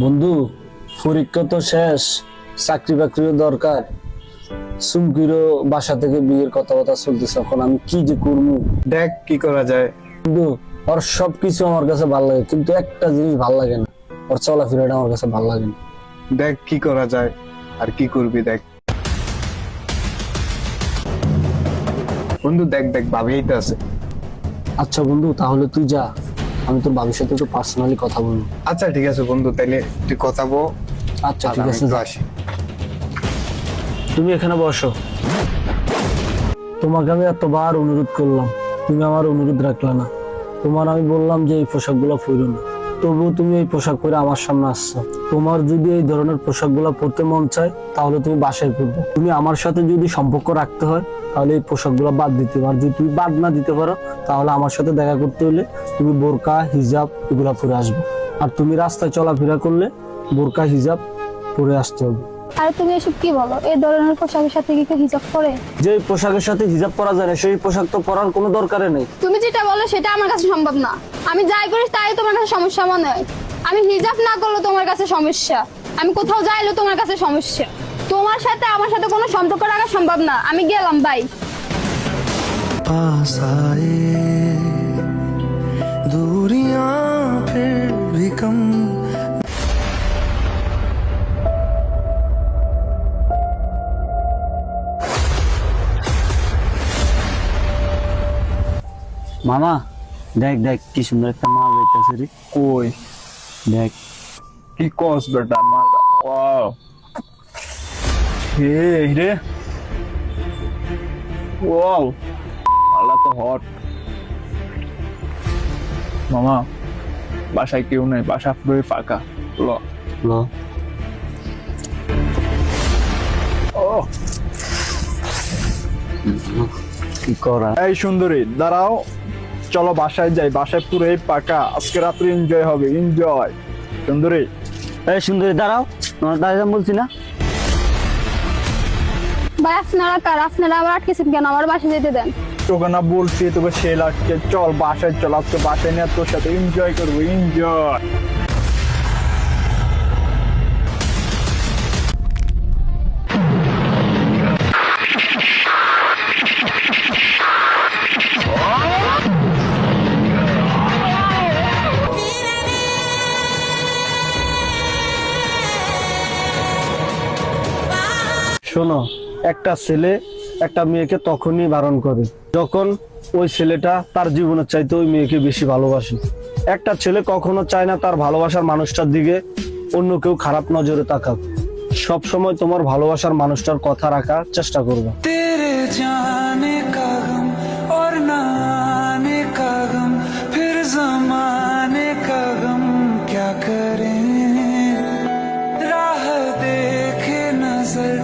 বন্ধু পরীক্ষা তো শেষ চাকরি বাকরিও দরকার। সুমকিরও বাসা থেকে বিয়ের কথাবার্তা চলতেছে এখন আমি কি যে করব? দেখ কি করা যায়। বন্ধু ওর সবকিছু আমার কাছে ভালো লাগে কিন্তু একটা জিনিস ভালো লাগে না। ওর চলাফেরাটা আমার কাছে ভালো লাগে না। দেখ কি করা যায় আর কি করবি দেখ। বন্ধু দেখ দেখ ভাবি তো আছে। আচ্ছা বন্ধু তাহলে তুই যা। আমি তোর বাবুর সাথে একটু পার্সোনালি কথা বলব। আচ্ছা ঠিক আছে বন্ধু তাইলে তুই কথা বল। আচ্ছা ঠিক আছে আসি। তুমি এখানে বসো। তোমাকে আমি এতবার অনুরোধ করলাম। তুমি আমার অনুরোধ রাখলা না। তোমার আমি বললাম যে এই পোশাকগুলো ফুরো না। তবুও তুমি এই পোশাক পরে আমার সামনে আসছো। তোমার যদি এই ধরনের পোশাকগুলো পরতে মন চায় তাহলে তুমি বাসায় পরবে। তুমি আমার সাথে যদি সম্পর্ক রাখতে হয় তাহলে এই পোশাকগুলো বাদ দিতে আর যদি তুমি বাদ না দিতে পারো তাহলে আমার সাথে দেখা করতে হলে তুমি বোরকা হিজাব এগুলা পরে আসবে। আর তুমি রাস্তায় চলাফেরা করলে বোরকা হিজাব পরে আসতে হবে। আর তুমি এসব কি বলো? এই ধরনের পোশাকের সাথে কি কেউ হিজাব করে যে পোশাকের সাথে হিজাব পরা যায় না সেই পোশাক তো পরার কোনো দরকারই নেই। তুমি যেটা বলো সেটা আমার কাছে সম্ভব না। আমি যাই করি তাই তোমার কাছে সমস্যা মনে হয় আমি হিজাব না করলে তোমার কাছে সমস্যা আমি কোথাও যাইলেও তোমার কাছে সমস্যা তোমার সাথে আমার সাথে কোনো সম্পর্ক রাখা সম্ভব না আমি গেলাম বাই पास आए दूरियां फिर भी कम মামা দেখ দেখ কি সুন্দর একটা মাল যাইতেছে রে। কই? দেখ। কি কস বেটা মাল ওয়াও। হে রে। ওয়াও। মালটা তো হট। মামা বাসায় কেউ নাই বাসা পুরোই ফাঁকা। ল। ল। ও। কি করা? এই সুন্দরী দাঁড়াও। চলো বাসায় যাই বাসায় পুরোই পাকা। আজকে রাত্রে এনজয় হবে এনজয় সুন্দরী। এই সুন্দরী দাঁড়াও তোমার দাঁড়িয়ে বলছি না। ভাই আপনারা কার? আপনারা আবার আটকেছেন কেন? আমার বাসা যেতে দেন। তোকে না বলছি তোকে সে লাগছে চল বাসায় চল আজকে বাসায় নিয়ে তোর সাথে এনজয় করব এনজয় শোনো একটা ছেলে একটা মেয়েকে তখনই বারণ করে যখন ওই ছেলেটা তার জীবনের চাইতে ওই মেয়েকে বেশি ভালোবাসে একটা ছেলে কখনো চায় না তার ভালোবাসার মানুষটার দিকে অন্য কেউ খারাপ নজরে তাকাক সব সময় তোমার ভালোবাসার মানুষটার কথা রাখার চেষ্টা করবে तेरे जाने का गम और न आने का गम फिर जमाने का गम क्या करें राह देखे नजर